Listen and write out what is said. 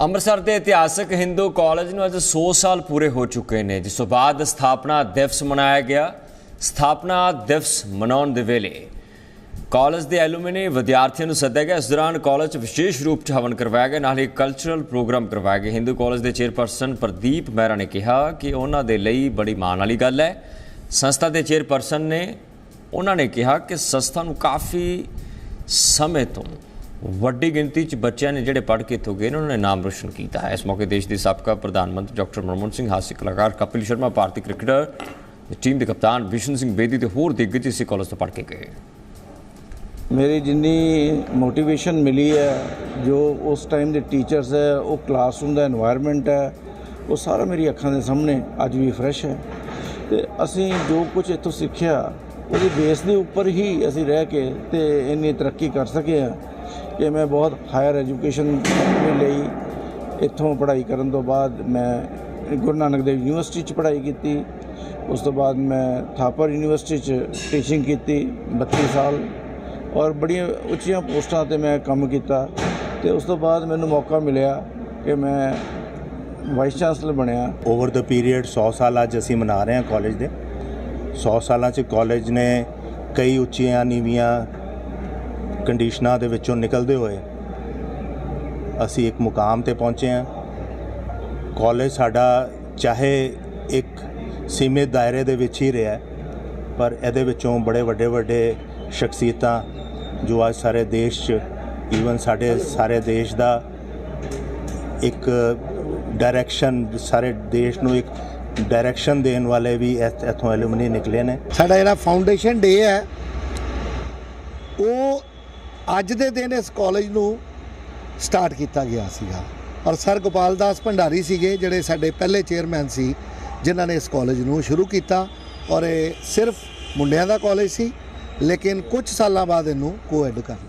ਅੰਮ੍ਰਿਤਸਰ ਦੇ ਇਤਿਹਾਸਕ ਹਿੰਦੂ ਕਾਲਜ ਨੂੰ ਅੱਜ 100 ਸਾਲ ਪੂਰੇ ਹੋ ਚੁੱਕੇ ਨੇ, ਜਿਸ ਤੋਂ ਬਾਅਦ ਸਥਾਪਨਾ ਦਿਵਸ ਮਨਾਇਆ ਗਿਆ। ਸਥਾਪਨਾ ਦਿਵਸ ਮਨਾਉਣ ਦੇ ਵੇਲੇ ਕਾਲਜ ਦੇ ਐਲੂਮਨੀ ਵਿਦਿਆਰਥੀਆਂ ਨੂੰ ਸੱਦਿਆ ਗਿਆ। ਇਸ ਦੌਰਾਨ ਕਾਲਜ 'ਚ ਵਿਸ਼ੇਸ਼ ਰੂਪ 'ਚ ਹਵਨ ਕਰਵਾਇਆ ਗਿਆ। ਨਾਲ ਹੀ ਕਲਚਰਲ ਪ੍ਰੋਗਰਾਮ ਕਰਵਾਇਆ ਗਿਆ। ਹਿੰਦੂ ਕਾਲਜ ਦੇ ਚੇਅਰਪਰਸਨ ਪ੍ਰਦੀਪ ਮਹਿਰਾ ਨੇ ਕਿਹਾ ਕਿ ਉਹਨਾਂ ਦੇ ਲਈ ਬੜੀ ਮਾਣ ਵਾਲੀ ਗੱਲ ਹੈ। ਸੰਸਥਾ ਦੇ ਚੇਅਰਪਰਸਨ ਨੇ, ਉਹਨਾਂ ਨੇ ਕਿਹਾ ਕਿ ਸੰਸਥਾ ਨੂੰ ਕਾਫੀ ਸਮੇਂ ਤੋਂ ਵੱਡੀ ਗਿਣਤੀ 'ਚ ਬੱਚਿਆਂ ਨੇ ਜਿਹੜੇ ਪੜ੍ਹ ਕੇ ਇੱਥੋਂ ਗਏ ਉਹਨਾਂ ਨੇ ਨਾਮ ਰੋਸ਼ਨ ਕੀਤਾ ਹੈ। ਇਸ ਮੌਕੇ ਦੇਸ਼ ਦੇ ਸਾਬਕਾ ਪ੍ਰਧਾਨ ਮੰਤਰੀ ਡਾਕਟਰ ਮਨਮੋਹਨ ਸਿੰਘ ਹਾਸੇ ਕਲਾਕਾਰ ਕਪਿਲ ਸ਼ਰਮਾ, ਭਾਰਤੀ ਕ੍ਰਿਕਟਰ ਟੀਮ ਦੇ ਕਪਤਾਨ ਵਿਸ਼ਨ ਸਿੰਘ ਬੇਦੀ ਤੇ ਹੋਰ ਦਿੱਗਜ ਇਸੇ ਕਾਲਜ ਤੋਂ ਪੜ੍ਹ ਕੇ ਗਏ। ਮੇਰੀ ਜਿੰਨੀ ਮੋਟੀਵੇਸ਼ਨ ਮਿਲੀ ਹੈ, ਜੋ ਉਸ ਟਾਈਮ ਦੇ ਟੀਚਰਸ ਹੈ, ਉਹ ਕਲਾਸਰੂਮ ਦਾ এনवायरमेंट ਹੈ, ਉਹ ਸਾਰਾ ਮੇਰੀ ਅੱਖਾਂ ਦੇ ਸਾਹਮਣੇ ਅੱਜ ਵੀ ਫਰੈਸ਼ ਹੈ। ਤੇ ਅਸੀਂ ਜੋ ਕੁਝ ਇੱਥੋਂ ਸਿੱਖਿਆ, ਉਹਦੇ ਬੇਸ ਦੇ ਉੱਪਰ ਹੀ ਅਸੀਂ ਰਹਿ ਕੇ ਤੇ ਇੰਨੀ ਤਰੱਕੀ ਕਰ ਸਕੇ ਆ ਕਿ ਮੈਂ ਬਹੁਤ ਹਾਇਰ ਐਜੂਕੇਸ਼ਨ ਲਈ ਇੱਥੋਂ ਪੜ੍ਹਾਈ ਕਰਨ ਤੋਂ ਬਾਅਦ ਮੈਂ ਗੁਰੂ ਨਾਨਕ ਦੇਵ ਯੂਨੀਵਰਸਿਟੀ 'ਚ ਪੜ੍ਹਾਈ ਕੀਤੀ। ਉਸ ਤੋਂ ਬਾਅਦ ਮੈਂ ਥਾਪਰ ਯੂਨੀਵਰਸਿਟੀ 'ਚ ਟੀਚਿੰਗ ਕੀਤੀ 32 ਸਾਲ ਔਰ ਬੜੀਆਂ ਉੱਚੀਆਂ ਪੋਸਟਾਂ ਤੇ ਮੈਂ ਕੰਮ ਕੀਤਾ ਤੇ ਉਸ ਤੋਂ ਬਾਅਦ ਮੈਨੂੰ ਮੌਕਾ ਮਿਲਿਆ ਕਿ ਮੈਂ ਵਾਈਸ ਚਾਂਸਲਰ ਬਣਿਆ। ਓਵਰ ਦਾ ਪੀਰੀਅਡ 100 ਸਾਲ ਅੱਜ ਅਸੀਂ ਮਨਾ ਰਹੇ ਹਾਂ ਕਾਲਜ ਦੇ। 100 ਸਾਲਾਂ 'ਚ ਕਾਲਜ ਨੇ ਕਈ ਉੱਚੀਆਂ ਨੀਵੀਆਂ ਕੰਡੀਸ਼ਨਾਂ ਦੇ ਵਿੱਚੋਂ ਨਿਕਲਦੇ ਹੋਏ ਅਸੀਂ ਇੱਕ ਮੁਕਾਮ ਤੇ ਪਹੁੰਚੇ ਹਾਂ। ਕਾਲਜ ਸਾਡਾ ਚਾਹੇ ਇੱਕ ਸੀਮਿਤ ਦਾਇਰੇ ਦੇ ਵਿੱਚ ਹੀ ਰਿਹਾ ਪਰ ਇਹਦੇ ਵਿੱਚੋਂ ਬੜੇ ਵੱਡੇ ਵੱਡੇ ਸ਼ਖਸੀਅਤਾਂ ਜੋ ਅੱਜ ਸਾਰੇ ਦੇਸ਼ 'ਚ ਈਵਨ ਸਾਡੇ ਸਾਰੇ ਦੇਸ਼ ਦਾ ਇੱਕ ਡਾਇਰੈਕਸ਼ਨ ਸਾਰੇ ਦੇਸ਼ ਨੂੰ ਇੱਕ ਡਾਇਰੈਕਸ਼ਨ ਦੇਣ ਵਾਲੇ ਵੀ ਇਥ- ਇੱਥੋਂ ਐਲੂਮਨੀ ਨਿਕਲੇ ਨੇ। ਸਾਡਾ ਜਿਹੜਾ ਫਾਊਂਡੇਸ਼ਨ ਡੇ ਹੈ, ਉਹ ਅੱਜ ਦੇ ਦਿਨ ਇਸ ਕਾਲਜ ਨੂੰ ਸਟਾਰਟ ਕੀਤਾ ਗਿਆ ਸੀਗਾ। ਔਰ ਸਰ ਗੋਪਾਲ ਦਾਸ ਭੰਡਾਰੀ ਸੀਗੇ, ਜਿਹੜੇ ਸਾਡੇ ਪਹਿਲੇ ਚੇਅਰਮੈਨ ਸੀ, ਜਿਨ੍ਹਾਂ ਨੇ ਇਸ ਕਾਲਜ ਨੂੰ ਸ਼ੁਰੂ ਕੀਤਾ। ਔਰ ਇਹ ਸਿਰਫ ਮੁੰਡਿਆਂ ਦਾ ਕਾਲਜ ਸੀ, ਲੇਕਿਨ ਕੁਝ ਸਾਲਾਂ ਬਾਅਦ ਇਹਨੂੰ ਕੋਐਡ ਕਰ ਲਿਆ।